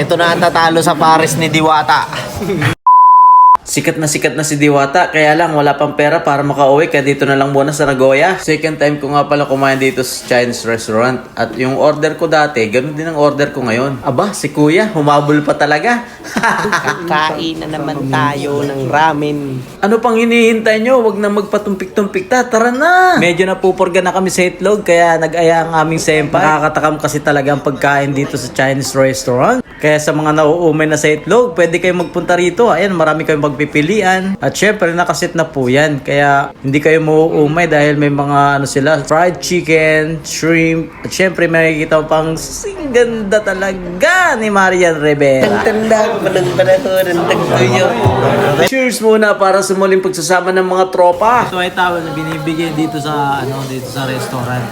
Ito na ang tatalo sa pares ni Diwata. Sikat na sikat na si Diwata, kaya lang wala pang pera para makauwi kaya dito na lang muna sa Nagoya. Second time ko nga pala kumain dito sa Chinese restaurant at yung order ko dati, ganun din ang order ko ngayon. Aba, si Kuya, humabol pa talaga. Kain na naman tayo ng ramen. ano pang hinihintay nyo? Huwag na magpatumpik-tumpik ta, tara na! Medyo napupurga na kami sa itlog kaya nag-aya ang aming senpai. Nakakatakam kasi talaga ang pagkain dito sa Chinese restaurant. Kaya sa mga nauumay na sa itlog, pwede kayong magpunta rito. Ayan, marami kayong magpipilian. At syempre, nakasit na po yan. Kaya hindi kayo mauumay dahil may mga ano sila, fried chicken, shrimp. At syempre, may makikita mo pang sing ganda talaga ni Marian Rivera. Tanda ko pa ng panahon ng tagtuyo. Cheers muna para sa muling pagsasama ng mga tropa. So ay tawag na binibigay dito sa ano dito sa restaurant.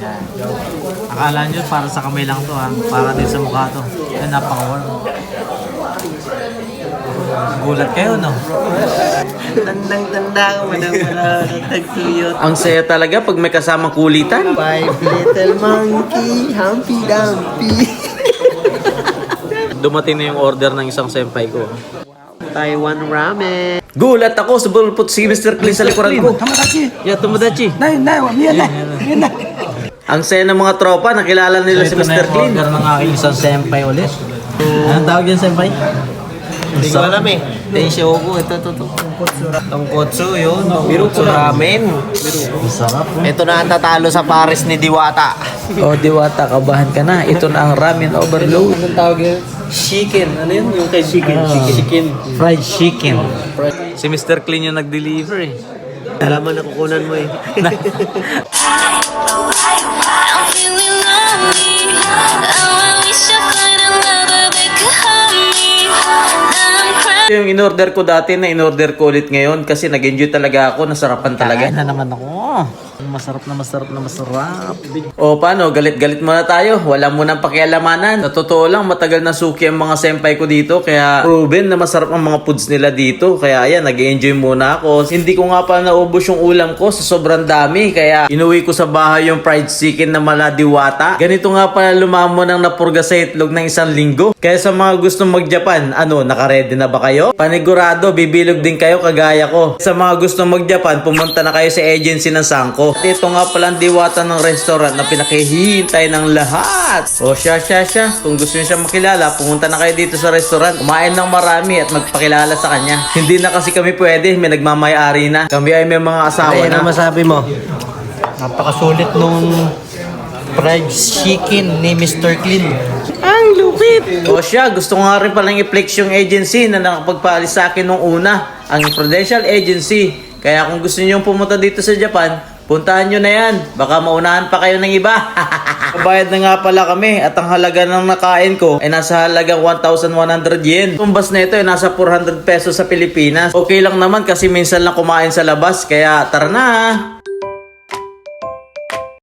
Yan. Akala nyo para sa kamay lang to ha. Para din sa mukha to. Yan, napaka-warm. Gulat kayo, no? Tandang tanda ko pa ng panahon ng tagtuyo. Ang saya talaga pag may kasamang kulitan. Five little monkey, Humpy Dumpy. Dumating na yung order ng isang senpai ko. Taiwan ramen. Gulat ako sa bulpot si Mr. Clean sa likuran ko. Yeah, Tomodachi. Ang saya ng mga tropa, nakilala nila si Mr. Clean. order ng aking isang senpai ulit. Anong tawag yan, senpai? Hindi ko alam eh. Tensyoku, ito, ito, ito. Tongkotsu, yun. Tongkotsu ramen. Masarap. Ito na ang tatalo sa pares ni Diwata. O Diwata, kabahan ka na. Ito na ang ramen overload. Anong tawag yun? Chicken. Ano yun? Yung kay chicken. Chicken. Fried chicken. Si Mr. Clean yung nag-deliver eh. Alam mo, nakukunan mo eh. yung in-order ko dati na in-order ko ulit ngayon kasi nag-enjoy talaga ako, nasarapan talaga. na naman ako. Masarap na masarap na masarap. O paano, galit-galit muna tayo. Wala munang pakialamanan. Sa totoo lang, matagal na suki ang mga senpai ko dito. Kaya proven na masarap ang mga foods nila dito. Kaya ayan, nag enjoy muna ako. Hindi ko nga pa naubos yung ulam ko sa sobrang dami. Kaya inuwi ko sa bahay yung fried chicken na maladiwata. Ganito nga pala lumamo ng napurga sa itlog ng isang linggo. Kaya sa mga gustong mag-Japan, ano, nakaredy na ba kayo? Panigurado, bibilog din kayo kagaya ko. Sa mga gustong mag-Japan, pumunta na kayo sa agency ng Sangko. At ito nga pala ang diwata ng restaurant na pinakihintay ng lahat. O siya, siya, siya. Kung gusto niyo siya makilala, pumunta na kayo dito sa restaurant. Kumain ng marami at magpakilala sa kanya. Hindi na kasi kami pwede, may nagmamayari na. Kami ay may mga asawa Ay, na. ano masabi mo? Napakasulit nung fried chicken ni Mr. Clean. Lupit! O siya, gusto ko nga rin palang i-flex yung agency na nakapagpaalis sa akin nung una. Ang Prudential Agency. Kaya kung gusto niyo pumunta dito sa Japan, puntahan nyo na yan. Baka maunahan pa kayo ng iba. Bayad na nga pala kami at ang halaga ng nakain ko ay nasa halagang 1,100 yen. Tumbas na ito ay nasa 400 pesos sa Pilipinas. Okay lang naman kasi minsan lang kumain sa labas kaya tara na!